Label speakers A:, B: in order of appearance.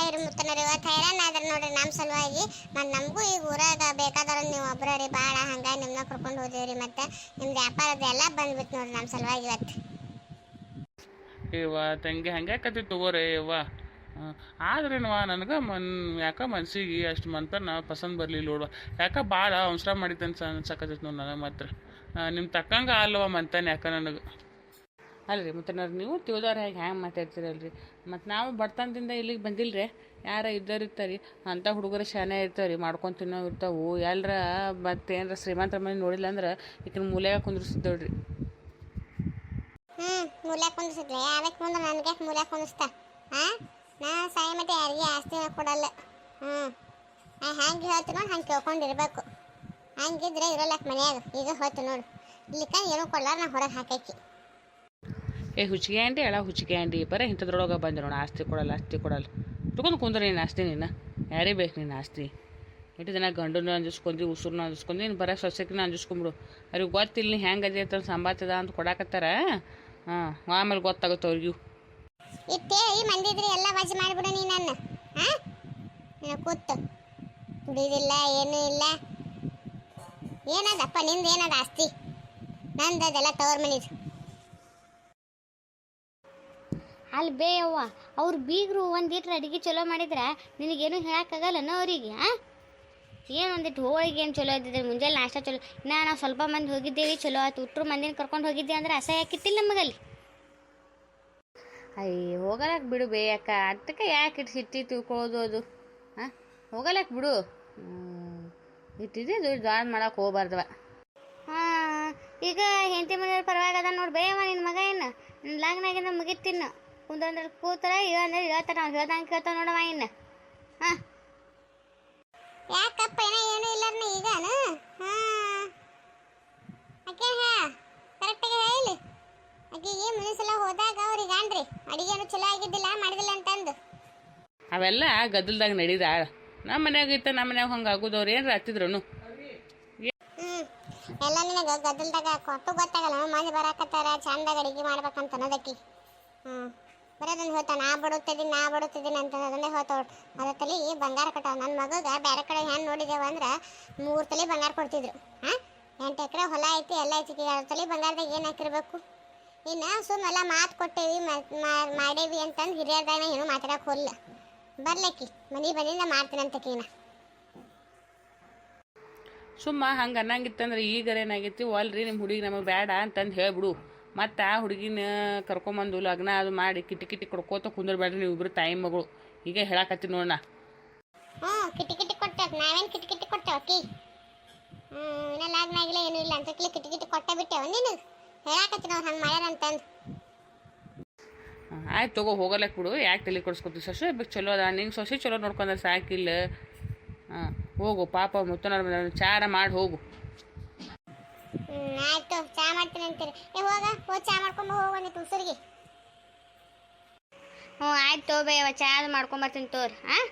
A: ಅವ್ರ ಮುತ್ತನರು ಹೈರಾಣ ಆದ್ರೆ ನೋಡ್ರಿ ನಮ್ಮ ಸಲುವಾಗಿ. ಮತ್ತು ನಮಗೂ ಈಗ ಊರಾಗ ಬೇಕಾದವ್ರು ನೀವು ಒಬ್ಬರೇ ಭಾಳ ಹಂಗಾಗಿ ನಿಮ್ಮನ್ನ ಕರ್ಕೊಂಡು ಹೋದೇವ್ರಿ ಮತ್ತು ನಿಮ್ದು ವ್ಯಾಪಾರದ ಎಲ್ಲ ಬಂದ್ಬಿಟ್ಟು ನೋಡ್ರಿ ನಮ್ಮ ಸಲುವಾಗಿ ಇವತ್ತು.
B: ಇವ ತಂಗಿ ಹಂಗೆ ಕತಿ ತಗೋರಿ ಇವ. ಆದ್ರೇನವ ನನಗೆ ಮನ್, ಯಾಕ ಮನ್ಸಿಗೆ ಅಷ್ಟು ಮಂತನ ಪಸಂದ್ ಬರಲಿಲ್ಲ ನೋಡುವ. ಯಾಕ ಭಾಳ ಅವಸರ ಮಾಡಿದ್ದೆ ಅನ್ಸ ಅನ್ಸಕತ್ತೈತೆ ನೋಡಿ ನನಗೆ ಮಾತ್ರ. ನಿಮ್ಮ ತಕ್ಕಂಗೆ ಅಲ್ವ ಮಂತಾನೆ ಯಾಕ ನನಗೆ? ಅಲ್ರಿ ಮತ್ತೆ ನೀವು ತಿಳಿದವ್ರು ಹೇಗೆ ಹ್ಯಾಂಗೆ ಮಾತಾಡ್ತೀರಲ್ರಿ? ಮತ್ತು ನಾವು ಬಡತನದಿಂದ ಇಲ್ಲಿಗೆ ಬಂದಿಲ್ಲ ರೀ ಯಾರ ಇದ್ದವ್ರು ಇರ್ತಾರೆ ಅಂಥ ಹುಡುಗರು ಶಾನೆ ಇರ್ತಾವೆ ಮಾಡ್ಕೊಂಡು ತಿನ್ನೋ ಇರ್ತಾವು. ಎಲ್ಲರ ಮತ್ತೆ ಏನರ ಶ್ರೀಮಂತರ ಮನೆ ನೋಡಿಲ್ಲ ಅಂದ್ರೆ ಈಕಿನ ಮೂಲೆಯಾಗ ಕುಂದ್ರಿಸಿದ್ದೇವ್ರಿ
A: ಹ್ಞೂ ಮೂಲ್ಯಾಗ ಕುಂದಿಸಿದ್ರಿ ಅದಕ್ಕೆ ಮುಂದೆ ನನಗೆ ಹಾಂ ನಾ ಮತ್ತೆ ಯಾರಿಗೆ ಆಸ್ತಿ ಕೊಡಲ್ಲ. ಹ್ಞೂ ಹ್ಯಾಂಗೆ ಹೇಳ್ತೀನಿ ಹಂಗೆ ಕೇಳ್ಕೊಂಡಿರ್ಬೇಕು ಹಂಗಿದ್ರೆ ಇರಲ್ಲಕ್ಕೆ ಮನ್ಯಾಗ. ಈಗ ಹೋಯ್ತು ನೋಡು. ಇಲ್ಲಿಕ ಏನೂ ಕೊಡಲಾರ ನಾ ಹೊರಗೆ ಹಾಕೈಕಿ
B: ಏ, ಹುಚ್ಚಿಗೆ ಎಳ ಹುಚ್ಚಿಗೆ ಆಂಟಿ. ಬರೀ, ಇಂಥದ್ರೊಳಗೆ ಬಂದು ಆಸ್ತಿ ಕೊಡಲ್ಲ ಆಸ್ತಿ ಕೊಡಲ್ಲ. ತಗೊಂಡು ಕುಂದ್ರೆ ನೀನು ಆಸ್ತಿ ನೀನು? ಯಾರೇ ಬೇಕು ನೀನು ಆಸ್ತಿ? ಇಟ್ಟು ದಿನ ಗಂಡನ ಅಂಜಿಸ್ಕೊಂಡಿ ಉಸುರನ್ನ ಅಂಜಿಸ್ಕೊಂಡು ನೀನು ಬರೋ ಸೊಸೆಕಿನ ಅಂಜಿಸ್ಕೊಂಬಿಡು. ಅವ್ರಿಗೆ ಗೊತ್ತಿಲ್ಲ ಹೆಂಗೆ ಅದೇ ಅಂತ ಸಂಬಾತದ ಅಂತ ಕೊಡಾಕತ್ತಾರ? ಹಾಂ, ಆಮೇಲೆ ಗೊತ್ತಾಗುತ್ತೆ ಅವ್ರಿಗೂ.
A: ಇತ್ತೇ ಈ ಮಂದಿದ್ರೆ ಎಲ್ಲ ವಜ್ ಮಾಡಿಬಿಡು ನೀ ನನ್ನ ಹಾಂ ಕೂತು. ಏನೂ ಇಲ್ಲ. ಏನದಪ್ಪ ನಿಂದು ಏನದ ಆಸ್ತಿ? ನಂದು ಅದೆಲ್ಲ ತವ್ರ ಮನಿದು.
C: ಅಲ್ಲಿ ಬೇಯವ್ವ ಅವ್ರು ಬೀಗರು ಒಂದಿಟ್ರೆ ಅಡಿಗೆ ಚಲೋ ಮಾಡಿದ್ರೆ ನಿನಗೇನು ಹೇಳೋಕ್ಕಾಗಲ್ಲನೋ ಅವರಿಗೆ ಆ? ಏನು ಒಂದಿಟ್ಟು ಹೋಳಿಗೆ ಏನು ಚಲೋ ಇದ್ದಿದ್ರೆ ಮುಂಜಾನೆ ನಾಷ್ಟ ಚಲೋ ಇನ್ನ ನಾವು ಸ್ವಲ್ಪ ಮಂದಿ ಹೋಗಿದ್ದೇವೆ ಚಲೋ ಆಯ್ತು ಉಟ್ರು ಮಂದಿನ ಕರ್ಕೊಂಡು ಹೋಗಿದ್ದೆ ಅಂದ್ರೆ ಅಸಹ್ಯ ಹಾಕಿತ್ತಿಲ್ಲ ನಮಗಲ್ಲಿ. ಅಯ್ಯ ಹೋಗಲಕ್ಕೆ ಬಿಡು ಬೇಯಕ್ಕ ಅದಕ್ಕೆ ಯಾಕೆ ಇಟ್ಟು ಸಿಟ್ಟಿ ತಿಳ್ಕೊಳ್ಳೋದು ಅದು ಹಾಂ ಹೋಗಲಕ್ಕೆ ಬಿಡು. ಇಟ್ಟಿದ್ದೆ ದುಡ್ಡು ದಾಡ್ ಮಾಡಕ್ಕೆ ಹೋಗ್ಬಾರ್ದವ. ಹಾಂ ಈಗ ಹೆಂಡತಿ ಮನೆಯವ್ರ ಪರವಾಗಿ ಅದ ನೋಡಿ ಬೇಯವ ನಿನ್ನ ಮಗ ಏನು ನಿನ್ನ ಲಾಗ್ನಾಗಿಂದ ಮುಗಿತಿನ್ನು ಕುಂದ್ರೆ ಕೂತರ ಇವಂದ್ರೆ ಹೇಳ್ತಾನೆ ಅವ್ನು ಹೇಳ್ದಂಗೆ ಕೇಳ್ತಾನೆ ನೋಡವ ಇನ್ನು. ಹಾಂ.
A: ಯಾಕಪ್ಪ ಏನೋ ಏನು ಇಲ್ಲರ್ನ ಈಗನ? ಹಾಂ. ಅಕ್ಕ ಹಾ. ಕರೆಕ್ಟಾಗಿ ಹೇಳಿ. ಆಕೆಗೆ ಮುಂದಿನ ಸಲ ಹೋದಾಗ ಅವ್ರಿಗೆ ಅನ್ರಿ ಅಡಿಗೆನು ಚಲೋ ಆಗಿದ್ದಿಲ್ಲ ಮಾಡಿದಿಲ್ಲ ಅಂತಂದು.
B: ಅವೆಲ್ಲ ಗದ್ದಲ್ದಾಗ ನಡೀದ. ನಮ್ಮ ಮನ್ಯಾಗ ಇತ್ತ ನಮ್ಮ ಮನ್ಯಾಗ ಹಂಗೆ ಆಗೋದು ಅವ್ರು ಏನ್ರ ಹತ್ತಿದ್ರು
A: ಹ್ಞೂ ಎಲ್ಲ ನಿನಗ ಗದ್ದಲ್ದಾಗ ಕೊಟ್ಟು ಗೊತ್ತಾಗಲ್ಲ ಮಂದಿ ಬರಾಕತ್ತಾರ ಚಂದಾಗ ಅಡಿಗೆ ಮಾಡ್ಬೇಕಂತ ಅನ್ನೋದಕ್ಕಿ. ಹ್ಞೂ ಬರೋದನ್ನ ಹೋತ ನಾ ಬಡುತ್ತಿದ್ದೀನಿ ನಾ ಬಡುತ್ತಿದ್ದೀನಿ ಅಂತ ಅದನ್ನೇ ಹೋತ ಅದ್ರ ತಲೆ ಬಂಗಾರ ಕಟ್ಟಾವ ನನ್ನ ಮಗಗೆ ಬೇರೆ ಕಡೆ ಹೆಂಗೆ ನೋಡಿದೇವು ಅಂದ್ರೆ ಮೂರು ತಲೆ ಬಂಗಾರ ಕೊಡ್ತಿದ್ರು. ಹಾಂ? ಎಂಟು ಎಕರೆ ಹೊಲ ಐತಿ, ಎಲ್ಲ ಐತಿ. ಅದ್ರ ತಲೆ ಬಂಗಾರದಾಗ ಏನು ಹಾಕಿರ್ಬೇಕು? ಇನ್ನು ಸುಮ್ಮೆಲ್ಲ ಮಾತು ಕೊಟ್ಟೇವಿ ಮಾಡೇವಿ ಅಂತಂದು ಹಿರಿಯರ್ದಾಗ ಏನು ಮಾತಾಡಕ್ಕೆ ಹೋಲ್ಲ ಬರ್ಲಕ್ಕಿ, ಮನೆ ಬಂದಿಂದ ಮಾಡ್ತೀನಿ ಅಂತಕೀನ
B: ಸುಮ್ಮ ಹಂಗೆ ಅನ್ನಂಗಿತ್ತಂದ್ರೆ ಈಗ ಏನಾಗೈತಿ ಒಲ್ರಿ ನಿಮ್ಮ ಹುಡುಗಿ ನಮಗೆ ಬೇಡ ಅಂತಂದು ಹೇಳ್ಬಿಡು. ಮತ್ತು ಆ ಹುಡುಗಿನ ಕರ್ಕೊಂಬಂದು ಲಗ್ನ ಅದು ಮಾಡಿ ಕಿಟಿ ಕಿಟಿ ಕೊಡ್ಕೋತ ಕುಂದ್ರಬೇಡ್ರಿ ನೀವು ಇಬ್ಬರು ತಾಯಿ ಮಗಳು. ಈಗ ಹೇಳಕತ್ತಿ ನೋಡೋಣ
A: ಹ್ಞೂ ಕಿಟಿ ಕಿಟಿ ಕೊಟ್ಟೆ ನಾವೇನು ಕಿಟಿ ಕಿಟಿ ಕೊಟ್ಟೆ ಓಕೆ ಹ್ಞೂ ಇನ್ನ ಲಗ್ನ ಆಗಿಲ್ಲ ಏನೂ ಇಲ್ಲ ಅಂತಕ್ಲಿ ಕಿಟಿ ಕಿಟಿ ಕೊಟ್ಟೆ ಬಿಟ್ಟೆವ ನೀನು? ಹೇಳಾಕತ್ತಿ ನಾವು ಹಂಗೆ ಮಾಡ್ಯಾರ ಅಂತಂದು.
B: ಆಯ್ತು ತಗೋ ಹೋಗಲ್ಲ ಬಿಡು ಯಾಕೆ ತಲೆ ಕೊಡಿಸ್ಕೊತೀವಿ ಸೊಸೆ ಬೇಕು ಚಲೋ ಅದ. ನಿಂಗೆ ಸೊಸೆ ಚಲೋ ನೋಡ್ಕೊಂಡ್ರೆ ಸಾಕಿಲ್ಲ. ಹಾಂ ಹೋಗು ಪಾಪ ಮುತ್ತನವ್ರ ಚಾರ ಮಾಡಿ ಹೋಗು.
A: ಆಯ್ತು, ಚಾ ಮಾಡ್ತೀನಿ ಅಂತೀರಿ. ಏ, ಹೋಗ, ಹೋಗಿ ಚಾ ಮಾಡ್ಕೊಂಡು ಹೋಗೋಣ ತುಸರಿಗೆ
C: ಹ್ಞೂ ಆಯ್ತು ತೋಬೇ ಚಾ ಮಾಡ್ಕೊಂಬರ್ತೀನಿ ತೋರಿ ಹಾಂ